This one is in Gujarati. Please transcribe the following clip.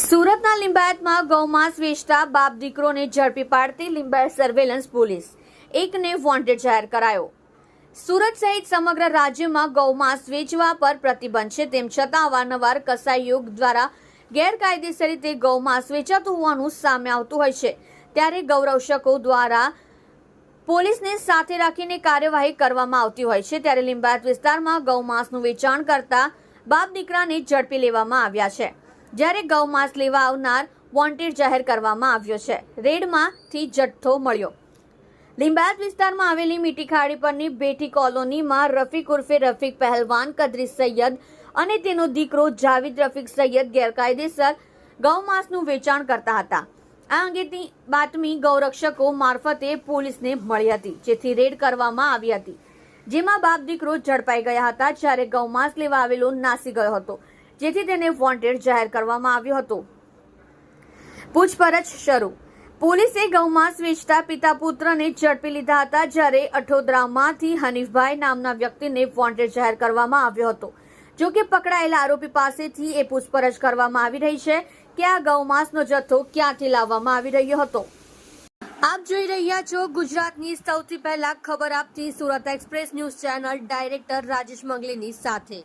સુરતના લિંબાયતમાં ગૌમાંસ વેચતા બાપ દીકરોને ઝડપી પાડતી લિંબાયત સર્વેલન્સ પોલીસ. એકને વોન્ટેડ જાહેર કરાયો. સુરત સહિત સમગ્ર રાજ્યમાં ગૌમાંસ વેચવા પર પ્રતિબંધ છે, તેમ છતાં અવારનવાર કસાઈ યોગ દ્વારા ગેરકાયદેસર રીતે ગૌમાંસ વેચાતું હોવાનું સામે આવતું હોય છે. ત્યારે ગૌરવશકો દ્વારા પોલીસને સાથે રાખીને કાર્યવાહી કરવામાં આવતી હોય છે. ત્યારે લિંબાયત વિસ્તારમાં ગૌમાંસનું વેચાણ કરતા બાપ દીકરાને ઝડપી લેવામાં આવ્યા છે. જ્યારે ગૌમાંસ લેવા આવનાર વોન્ટેડ જાહેર કરવામાં આવ્યો છે. રેડમાંથી જથ્થો મળ્યો. લિંબાયત વિસ્તારમાં આવેલી મીઠી ખાડી પરની બેઠી કોલોનીમાં રફીક ઉર્ફે રફીક પહેલવાન કદરી સૈયદ અને તેનો દીકરો જાવિદ રફીક સૈયદ ગેરકાયદેસર ગૌમાંસનું વેચાણ કરતા હતા. આ અંગેની બાતમી ગૌરક્ષકો મારફતે પોલીસને મળી હતી, જેથી રેડ કરવામાં આવી હતી. જેમાં બાપ દીકરો ઝડપાઈ ગયા હતા જ્યારે ગૌમાંસ લેવા આવેલો નાસી ગયો હતો. જેથી તેને વોન્ટેડ જાહેર કરવામાં આવ્યો હતો. પૂછપરછ શરૂ. પોલીસે ગૌમાંસ વેચતા પિતા પુત્રને ઝડપી લીધા હતા જ્યારે અઠોદરામાંથી હનીફભાઈ નામના વ્યક્તિને વોન્ટેડ જાહેર કરવામાં આવ્યો હતો. જો કે પકડાયેલા આરોપી પાસેથી એ પૂછપરછ કરવામાં આવી રહી છે કે આ ગૌમાંસનો જથ્થો ક્યાંથી લાવવામાં આવી રહ્યો હતો. આપ જોઈ રહ્યા છો ગુજરાતની સૌથી પહેલા ખબર આપતી Surat express news channel director Rajesh મંગલીની સાથે.